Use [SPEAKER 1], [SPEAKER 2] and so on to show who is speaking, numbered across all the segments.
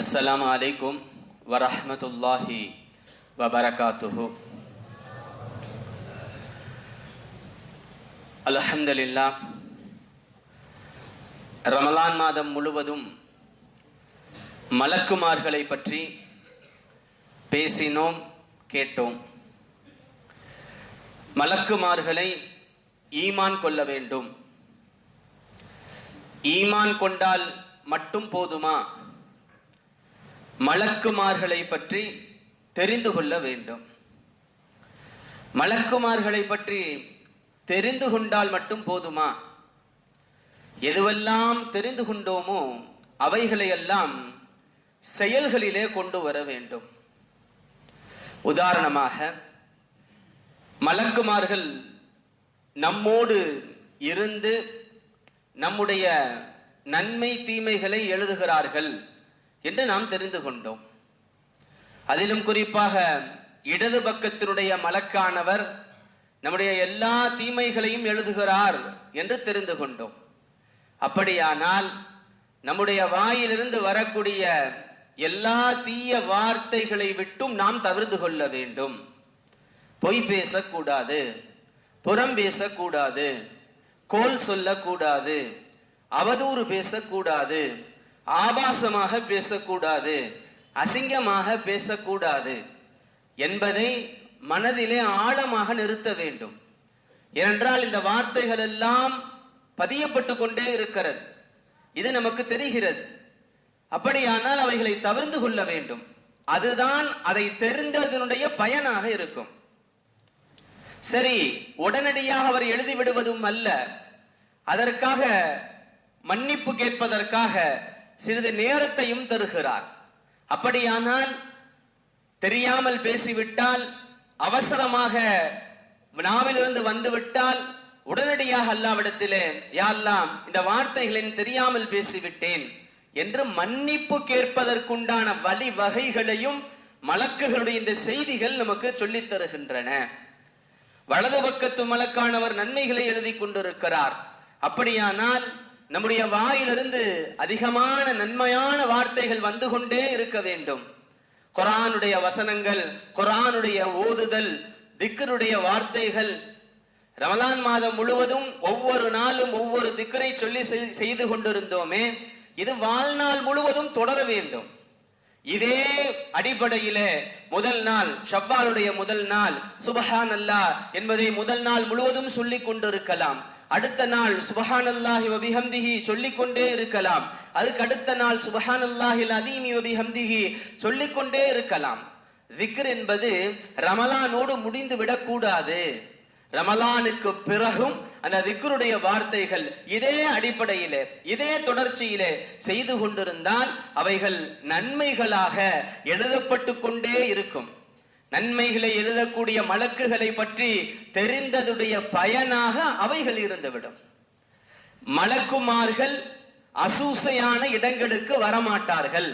[SPEAKER 1] அஸ்லாம் அலைக்கும் வரமத்துல்லாஹி வபரகாத்துஹு அலஹம்துல்லா ரமலான் மாதம் முழுவதும் மலக்குமார்களை பற்றி பேசினோம் கேட்டோம். மலக்குமார்களை ஈமான் கொள்ள வேண்டும். ஈமான் கொண்டால் மட்டும் போதுமா? மலக்குமார்களை பற்றி தெரிந்து கொள்ள வேண்டும். மலக்குமார்களை பற்றி தெரிந்து கொண்டால் மட்டும் போதுமா? எதுவெல்லாம் தெரிந்து கொண்டோமோ அவைகளையெல்லாம் செயல்களிலே கொண்டு வர வேண்டும். உதாரணமாக மலக்குமார்கள் நம்மோடு இருந்து நம்முடைய நன்மை தீமைகளை எழுதுகிறார்கள். என்று நாம் தெரிந்து கொண்டோம். அதிலும் குறிப்பாக இடது பக்கத்தினுடைய மலக்கானவர் நம்முடைய எல்லா தீமைகளையும் எழுதுகிறார் என்று தெரிந்து கொண்டோம். அப்படியானால் நம்முடைய வாயிலிருந்து வரக்கூடிய எல்லா தீய வார்த்தைகளை விட்டும் நாம் தவிர்த்து கொள்ள வேண்டும். பொய் பேசக்கூடாது புறம் பேசக்கூடாது கோல் சொல்லக்கூடாது அவதூறு பேசக்கூடாது ஆபாசமாக பேசக்கூடாது அசிங்கமாக பேசக்கூடாது என்பதை மனதிலே ஆழமாக நிறுத்த வேண்டும். ஏனென்றால் இந்த வார்த்தைகள் எல்லாம் பதியப்பட்டு கொண்டே இருக்கிறது. இது நமக்கு தெரிகிறது. அப்படியானால் அவைகளை தவிர்த்து கொள்ள வேண்டும். அதுதான் அதை தெரிந்ததனுடைய பயனாக இருக்கும். சரி உடனடியாக அவர் எழுதி விடுவதும் அல்ல. அதற்காக மன்னிப்பு கேட்பதற்காக சிறிது நேரத்தையும் தருகிறார். அப்படியானால் தெரியாமல் பேசிவிட்டால் அவசரமாக நாவிலிருந்து வந்துவிட்டால் உடனடியாக அல்லாவிடத்திலே யாரெல்லாம் இந்த வார்த்தைகளின் தெரியாமல் பேசிவிட்டேன் என்று மன்னிப்பு கேட்பதற்குண்டான வழி வகைகளையும் மலக்குகளுடைய இந்த செய்திகள் நமக்கு சொல்லித் தருகின்றன. வலது பக்கத்து மலக்கானவர் நன்மைகளை எழுதி கொண்டிருக்கிறார். அப்படியானால் நம்முடைய வாயிலிருந்து அதிகமான நன்மையான வார்த்தைகள் வந்து கொண்டே இருக்க வேண்டும். குரானுடைய வசனங்கள் குரானுடைய ஓதுதல் திக்கருடைய வார்த்தைகள் ரமலான் மாதம் முழுவதும் ஒவ்வொரு நாளும் ஒவ்வொரு திக்கரை சொல்லி செய்து கொண்டிருந்தோமே இது வாழ்நாள் முழுவதும் தொடர வேண்டும். இதே அடிப்படையிலே முதல் நாள் ஷவ்வாலுடைய முதல் நாள் சுபஹான் அல்லா என்பதை முதல் நாள் முழுவதும் சொல்லிக் கொண்டிருக்கலாம். அடுத்த நாள் சுபஹான் அல்லாஹி வபிஹம்திஹி சொல்லிக்கொண்டே இருக்கலாம். அதுக்கு அடுத்த நாள் சுபஹான் அல்லாஹில் அதீமி வபிஹம்திஹி சொல்லிக்கொண்டே இருக்கலாம். திக்ர் என்பது ரமலானோடு முடிந்து விடக்கூடாது. ரமலானுக்கு பிறகும் அந்த திக்ருடைய வார்த்தைகள் இதே அடிப்படையிலே இதே தொடர்ச்சியிலே செய்து கொண்டிருந்தால் அவைகள் நன்மைகளாக எழுதப்பட்டு கொண்டே இருக்கும். நன்மைகளை எழுதக்கூடிய மலக்குகளை பற்றி தெரிந்ததுடைய பயனாக அவைகள் இருந்துவிடும். மலக்குமார்கள் அசூசையான இடங்களுக்கு வரமாட்டார்கள்.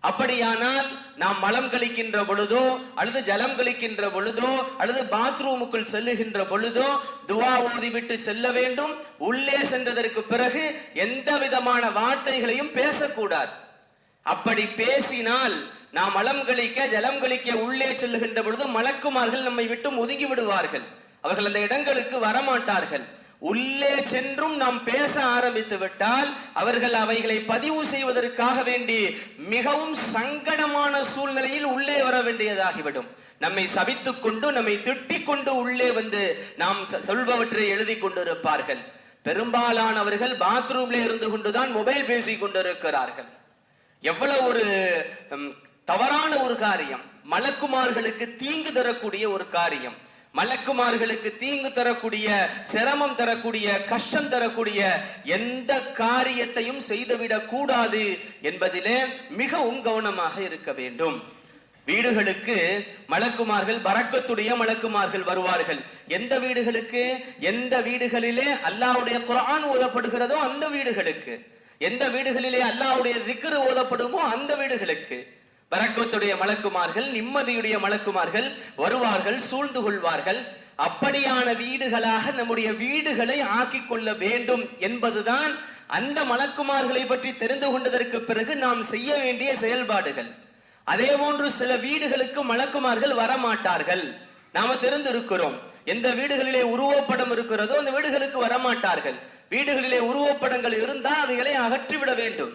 [SPEAKER 1] அப்படியானால் நாம் மலம் கழிக்கின்ற பொழுதோ அல்லது ஜலம் கழிக்கின்ற பொழுதோ அல்லது பாத்ரூமுக்குள் செல்லுகின்ற பொழுதோ துவா ஓதிவிட்டு செல்ல வேண்டும். உள்ளே சென்றதற்கு பிறகு எந்த விதமான வார்த்தைகளையும் பேசக்கூடாது. அப்படி பேசினால் நாம் மலம் கழிக்க ஜலம் கழிக்க உள்ளே செல்லுகின்ற பொழுது மலக்குமார்கள் நம்மை விட்டு ஒதுங்கி விடுவார்கள். அவர்கள் அந்த இடங்களுக்கு வரமாட்டார்கள். உள்ளே சென்றும் நாம் பேச ஆரம்பித்து விட்டால் அவர்கள் அவைகளை பதிவு செய்வதற்காக வேண்டி மிகவும் சங்கடமான சூழ்நிலையில் உள்ளே வர வேண்டியதாகிவிடும். நம்மை சபித்துக் கொண்டு நம்மை திட்டிக் கொண்டு உள்ளே வந்து நாம் சொல்பவற்றை எழுதி கொண்டிருப்பார்கள். பெரும்பாலானவர்கள் பாத்ரூம்ல இருந்து கொண்டுதான் மொபைல் பேசி கொண்டிருக்கிறார்கள். எவ்வளவு ஒரு தவறான ஒரு காரியம். மலக்குமார்களுக்கு தீங்கு தரக்கூடிய ஒரு காரியம். மலக்குமார்களுக்கு தீங்கு தரக்கூடிய சிரமம் தரக்கூடிய கஷ்டம் தரக்கூடிய எந்த காரியத்தையும் செய்துவிடக் கூடாது என்பதிலே மிகவும் கவனமாக இருக்க வேண்டும். வீடுகளுக்கு மலக்குமார்கள் பறக்கத்துடைய மலக்குமார்கள் வருவார்கள். எந்த வீடுகளுக்கு? எந்த வீடுகளிலே அல்லாவுடைய குரான் ஓதப்படுகிறதோ அந்த வீடுகளுக்கு. எந்த வீடுகளிலே அல்லாவுடைய திக்ரு ஓதப்படுமோ அந்த வீடுகளுக்கு. பரக்கத்துடைய மலக்குமார்கள் நிம்மதியுடைய மலக்குமார்கள் வருவார்கள் சூழ்ந்து கொள்வார்கள். அப்படியான வீடுகளாக நம்முடைய வீடுகளை ஆக்கிக் கொள்ள வேண்டும் என்பதுதான் அந்த மலக்குமார்களை பற்றி தெரிந்து கொண்டதற்கு பிறகு நாம் செய்ய வேண்டிய செயல்பாடுகள். அதே போன்று சில வீடுகளுக்கு மலக்குமார்கள் வரமாட்டார்கள். நாம தெரிந்திருக்கிறோம் எந்த வீடுகளிலே உருவப்படம் இருக்கிறதோ அந்த வீடுகளுக்கு வரமாட்டார்கள். வீடுகளிலே உருவப்படங்கள் இருந்தால் அவைகளை அகற்றிவிட வேண்டும்.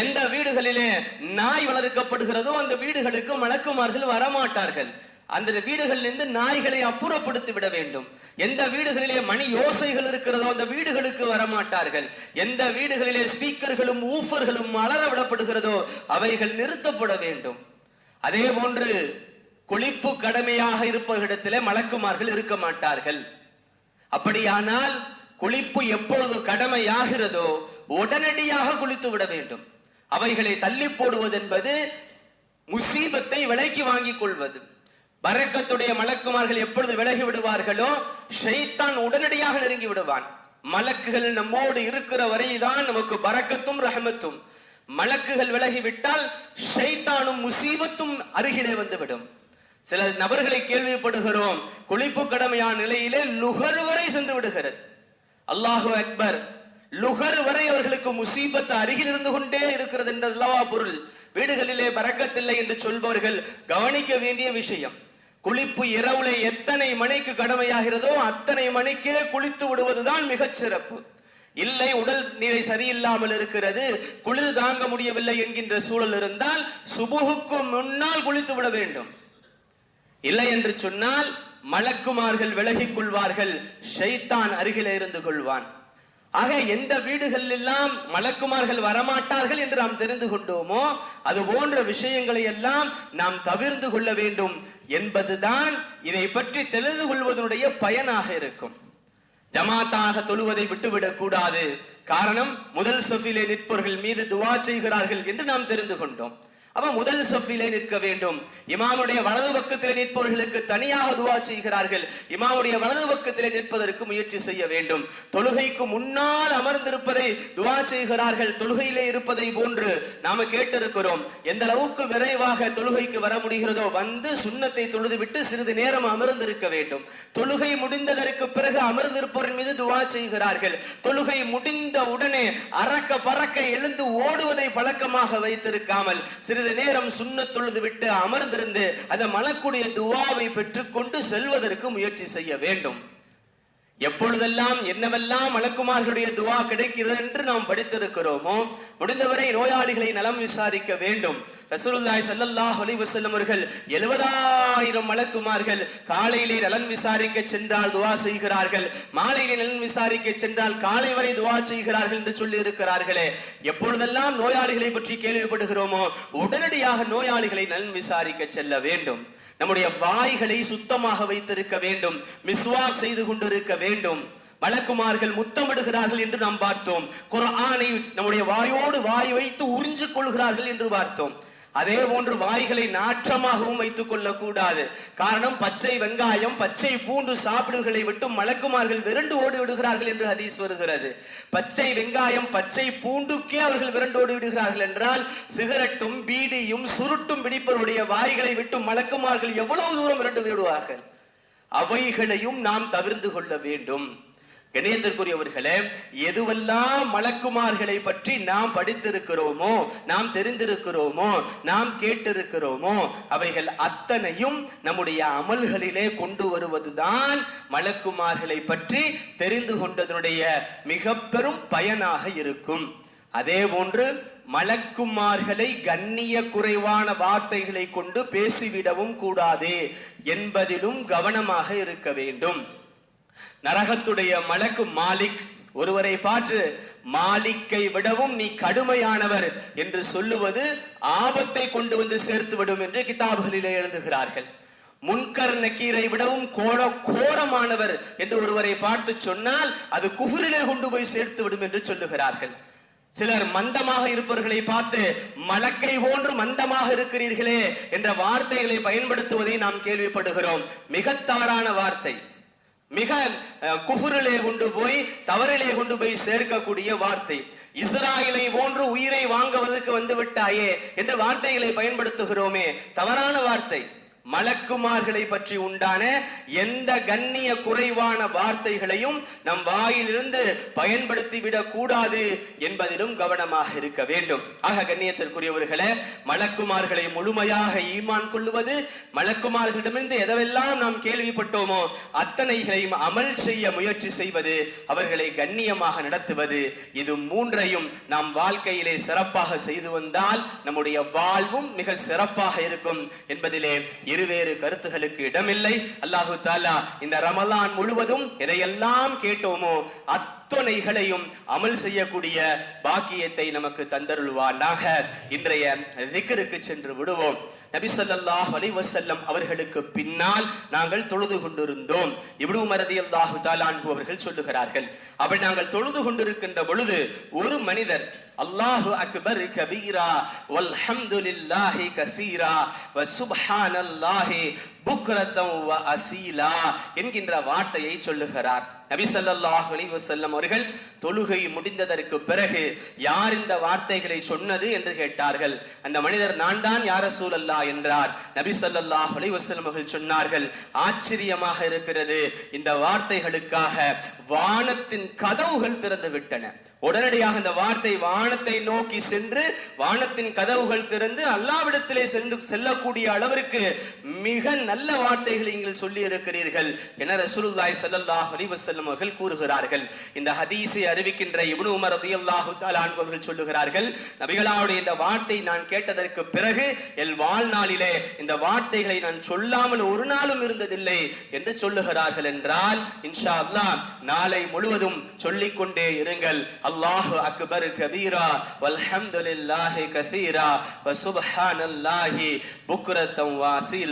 [SPEAKER 1] எந்த வீடுகளிலே நாய் வளர்க்கப்படுகிறதோ அந்த வீடுகளுக்கு மலக்குமார்கள் வரமாட்டார்கள். அந்த வீடுகளிலிருந்து நாய்களை அப்புறப்படுத்தி விட வேண்டும். எந்த வீடுகளிலே மணி யோசைகள் இருக்கிறதோ அந்த வீடுகளுக்கு வரமாட்டார்கள். எந்த வீடுகளிலே ஸ்பீக்கர்களும் ஊஃபர்களும் அலற விடப்படுகிறதோ அவைகள் நிறுத்தப்பட வேண்டும். அதே போன்று குளிப்பு கடமையாக இருப்பவர்களிடத்திலே மலக்குமார்கள் இருக்க மாட்டார்கள். அப்படியானால் குளிப்பு எப்பொழுது கடமையாகிறதோ உடனடியாக குளித்து விட வேண்டும். அவைகளை தள்ளி போடுவது என்பது முசீபத்தை விலைக்கு வாங்கிக் கொள்வது. பரக்கத்துடைய மலக்குமார்கள் எப்பொழுது விலகி விடுவார்களோ ஷைத்தான் உடனடியாக நெருங்கி விடுவான். மலக்குகள் நம்மோடு இருக்கிற வரைதான் நமக்கு பரக்கத்தும் ரஹமத்தும். மலக்குகள் விலகி விட்டால் ஷைத்தானும் முசீபத்தும் அருகிலே வந்துவிடும். சில நபர்களை கேள்விப்படுகிறோம் குளிப்பு கடமையான நிலையிலே நுகர்வரை சென்று விடுகிறது. அல்லாஹு அக்பர் லுகர் வரை அவர்களுக்கு முசீபத்து அருகில் இருந்து கொண்டே இருக்கிறது என்றதுலவா பொருள். வீடுகளிலே பறக்கத்தில்லை என்று சொல்பவர்கள் கவனிக்க வேண்டிய விஷயம். குளிப்பு இரவுல எத்தனை மணிக்கு கடமையாகிறதோ அத்தனை மணிக்கே குளித்து விடுவதுதான் மிகச் சிறப்பு. இல்லை உடல் நிலை சரியில்லாமல் இருக்கிறது குளிர் தாங்க முடியவில்லை என்கின்ற சூழல் இருந்தால் சுபுகுக்கு முன்னால் குளித்து விட வேண்டும். இல்லை என்று சொன்னால் மலக்குமார்கள் விலகிக் கொள்வார்கள் ஷைத்தான் அருகிலே இருந்து கொள்வான். ஆக எந்த வீடுகளில் எல்லாம் மலக்குமார்கள் வரமாட்டார்கள் என்று நாம் தெரிந்து கொண்டோமோ அது போன்ற விஷயங்களை எல்லாம் நாம் தவிர்ந்து கொள்ள வேண்டும் என்பதுதான் இதை பற்றி தெரிந்து கொள்வதனுடைய பயனாக இருக்கும். ஜமாத்தாக தொழுவதை விட்டுவிடக் கூடாது. காரணம் முதல் சொஃபிலே நிற்பவர்கள் மீது துவா செய்கிறார்கள் என்று நாம் தெரிந்து கொண்டோம். அப்ப முதல் சஃபிலே நிற்க வேண்டும். இமாமுடைய வலது பக்கத்திலே நிற்பவர்களுக்கு தனியாக துவா செய்கிறார்கள். இமாமுடைய வலது பக்கத்திலே நிற்பதற்கு முயற்சி செய்ய வேண்டும். தொழுகைக்கு முன்னால் அமர்ந்திருப்பதை துவா செய்கிறார்கள். தொழுகையிலே இருப்பதை போன்று நாம கேட்டிருக்கிறோம். எந்த அளவுக்கு விரைவாக தொழுகைக்கு வர முடிகிறதோ வந்து சுண்ணத்தை தொழுதுவிட்டு சிறிது நேரம் அமர்ந்திருக்க வேண்டும். தொழுகை முடிந்ததற்கு பிறகு அமர்ந்திருப்பவரின் மீது துவா செய்கிறார்கள். தொழுகை முடிந்த உடனே அறக்க பறக்க எழுந்து ஓடுவதை பழக்கமாக வைத்திருக்காமல் சிறிது நேரம் சுண்ண தொழுது விட்டு அமர்ந்திருந்து அந்த மலக்குடைய துவாவை பெற்றுக்கொண்டு செல்வதற்கு முயற்சி செய்ய வேண்டும். எப்பொழுதெல்லாம் என்னவெல்லாம் மலக்குமார்களுடைய துவா கிடைக்கிறது என்று நாம் படித்திருக்கிறோமோ முடிந்தவரை நோயாளிகளை நலம் விசாரிக்க வேண்டும். ரசூலுல்லாய் சல்லல்லாஹ் அலைஹி வஸல்லம் அவர்கள் 70000 மலக்குமார்கள் காலையிலே நலன் விசாரிக்க சென்றால் துவா செய்கிறார்கள் மாலையிலே நலன் விசாரிக்க சென்றால் காலை வரை துவா செய்கிறார்கள் என்று சொல்லி இருக்கிறார்களே எப்பொழுதெல்லாம் நோயாளிகளை பற்றி கேள்விப்படுகிறோமோ உடனடியாக நோயாளிகளை நலன் விசாரிக்க செல்ல வேண்டும். நம்முடைய வாய்களை சுத்தமாக வைத்திருக்க வேண்டும் மிஸ்வாக் செய்து கொண்டிருக்க வேண்டும். வழக்குமார்கள் முத்தமிடுகிறார்கள் என்று நாம் பார்த்தோம். குரானை நம்முடைய வாயோடு வாய் வைத்து உறிஞ்சு கொள்கிறார்கள் என்று பார்த்தோம். அதே போன்று வாய்களை நாற்றமாகவும் வைத்துக் கொள்ளக்கூடாது. காரணம் பச்சை வெங்காயம் பச்சை பூண்டு சாப்பிடுகளை விட்டு மலக்குமார்கள் விரண்டு ஓடி விடுகிறார்கள் என்று ஹதீஸ் வருகிறது. பச்சை வெங்காயம் பச்சை பூண்டுக்கே அவர்கள் விரண்டோடி விடுகிறார்கள் என்றால் சிகரெட்டும் பீடியும் சுருட்டும் பிடிப்பவருடைய வாய்களை விட்டு மலக்குமார்கள் எவ்வளவு தூரம் விரண்டு விடுவார்கள் அவைகளையும் நாம் தவிர்த்து கொள்ள வேண்டும். கணேந்திற்குரியவர்களே எதுவெல்லாம் மலக்குமார்களை பற்றி நாம் படித்திருக்கிறோமோ நாம் தெரிந்திருக்கிறோமோ நாம் கேட்டிருக்கிறோமோ அவைகள் அத்தனையும் நம்முடைய அமல்களிலே கொண்டு வருவதுதான் மலக்குமார்களை பற்றி தெரிந்து கொண்டதனுடைய மிக பெரும் பயனாக இருக்கும். அதே போன்று மலக்குமார்களை கண்ணிய குறைவான வார்த்தைகளை கொண்டு பேசிவிடவும் கூடாது என்பதிலும் கவனமாக இருக்க வேண்டும். நரகத்துடைய மலக்கு மாலிக். ஒருவரை பார்த்து மாலிக்கை விடவும் நீ கடுமையானவர் என்று சொல்லுவது ஆபத்தை கொண்டு வந்து சேர்த்து விடும் என்று கிதாபுகளிலே எழுதுகிறார்கள். முன்கர் நக்கீரை விடவும் கோட கோரமானவர் என்று ஒருவரை பார்த்து சொன்னால் அது குஃபுரிலே கொண்டு போய் சேர்த்து விடும் என்று சொல்லுகிறார்கள். சிலர் மந்தமாக இருப்பவர்களை பார்த்து மலக்கை போன்று மந்தமாக இருக்கிறீர்களே என்ற வார்த்தைகளை பயன்படுத்துவதை நாம் கேள்விப்படுகிறோம். மிக தவறான வார்த்தை. மிக அஹ், குஃபுரிலே கொண்டு போய் தவறிலே கொண்டு போய் சேர்க்கக்கூடிய வார்த்தை. இஸ்ராயலை போன்று உயிரை வாங்குவதற்கு வந்து விட்டாயே என்ற வார்த்தைகளை பயன்படுத்துகிறோமே. தவறான வார்த்தை. மலக்குமார்களை பற்றி உண்டான எந்த கண்ணிய குறைவான வார்த்தைகளையும் நம் வாயிலிருந்து பயன்படுத்தி விடக் கூடாது என்பதிலும் கவனமாக இருக்க வேண்டும். ஆக கண்ணியத்திற்குரியவர்களே மலக்குமார்களை முழுமையாக ஈமான் கொள்ளுவது மலக்குமார்களிடமிருந்து எதவெல்லாம் நாம் கேள்விப்பட்டோமோ அத்தனைகளையும் அமல் செய்ய முயற்சி செய்வது அவர்களை கண்ணியமாக நடத்துவது இது மூன்றையும் நாம் வாழ்க்கையிலே சிறப்பாக செய்து வந்தால் நம்முடைய வாழ்வும் மிக சிறப்பாக இருக்கும் என்பதிலே இருவேறு கருத்துகளுக்கு இடமில்லை. அல்லாஹு தாலா இந்த ரமலான் முழுவதும் எதையெல்லாம் கேட்டோமோ அத்தனைகளையும் அமல் செய்யக்கூடிய பாக்கியத்தை நமக்கு தந்தருள்வானாக. இன்றைய திக்கருக்கு சென்று விடுவோம். நபிசல்லாஹ் ஸல்லல்லாஹு அவர்களுக்கு பின்னால் நாங்கள் தொழுது கொண்டிருந்தோம். இவ்வளவு மரதியல்லாஹு அல்லாஹு தாலான்பு அவர்கள் சொல்லுகிறார்கள் அப்படி நாங்கள் தொழுது கொண்டிருக்கின்ற பொழுது ஒரு மனிதர் அல்லாஹு அக்பர் கபீரா வல்ஹம்துலில்லாஹி கசீரா வ சுப்ஹானல்லாஹி புக்ரத்தம் வ அசீலா என்கின்ற வார்த்தையை சொல்லுகிறார். நபி ஸல்லல்லாஹு அவர்கள் தொழுகை முடிந்ததற்கு பிறகு யார் இந்த வார்த்தைகளை சொன்னது என்று கேட்டார்கள். அந்த மனிதர் நான் தான் யார சூழல்லா என்றார். நபி ஸல்லல்லாஹு அவர்கள் சொன்னார்கள் ஆச்சரியமாக இருக்கிறது. இந்த வார்த்தைகளுக்காக வானத்தின் கதவுகள் திறந்து விட்டன. உடனடியாக இந்த வார்த்தை வானத்தை நோக்கி சென்று வானத்தின் கதவுகள் திறந்து அல்லாவிடத்திலே சென்று செல்லக்கூடிய அளவிற்கு மிக நல்ல வார்த்தைகளை நீங்கள் சொல்லி இருக்கிறீர்கள் என ரசூலுல்லாஹி ஸல்லல்லாஹு அலைஹி வஸல்லம் அவர்கள் கூறுகிறார்கள். இந்த ஹதீஸை அறிவிக்கின்ற இப்னு உமர் ரலியல்லாஹு தஆலா அவர்கள் சொல்லுகிறார்கள் நபிகளாவுடைய இந்த வார்த்தை நான் கேட்டதற்கு பிறகு எல் வாழ்நாளிலே இந்த வார்த்தைகளை நான் சொல்லாமல் ஒரு நாளும் இருந்ததில்லை என்று சொல்லுகிறார்கள் என்றால் இன்ஷா அல்லாஹ் நாளை முழுவதும் சொல்லிக் கொண்டே இருங்கள். அல்லாஹு அக்பர் கபீரா வல்ஹம்துலில்லாஹி கசீரா வ சுப்ஹானல்லாஹி புக்ரத்தம் வாசில்.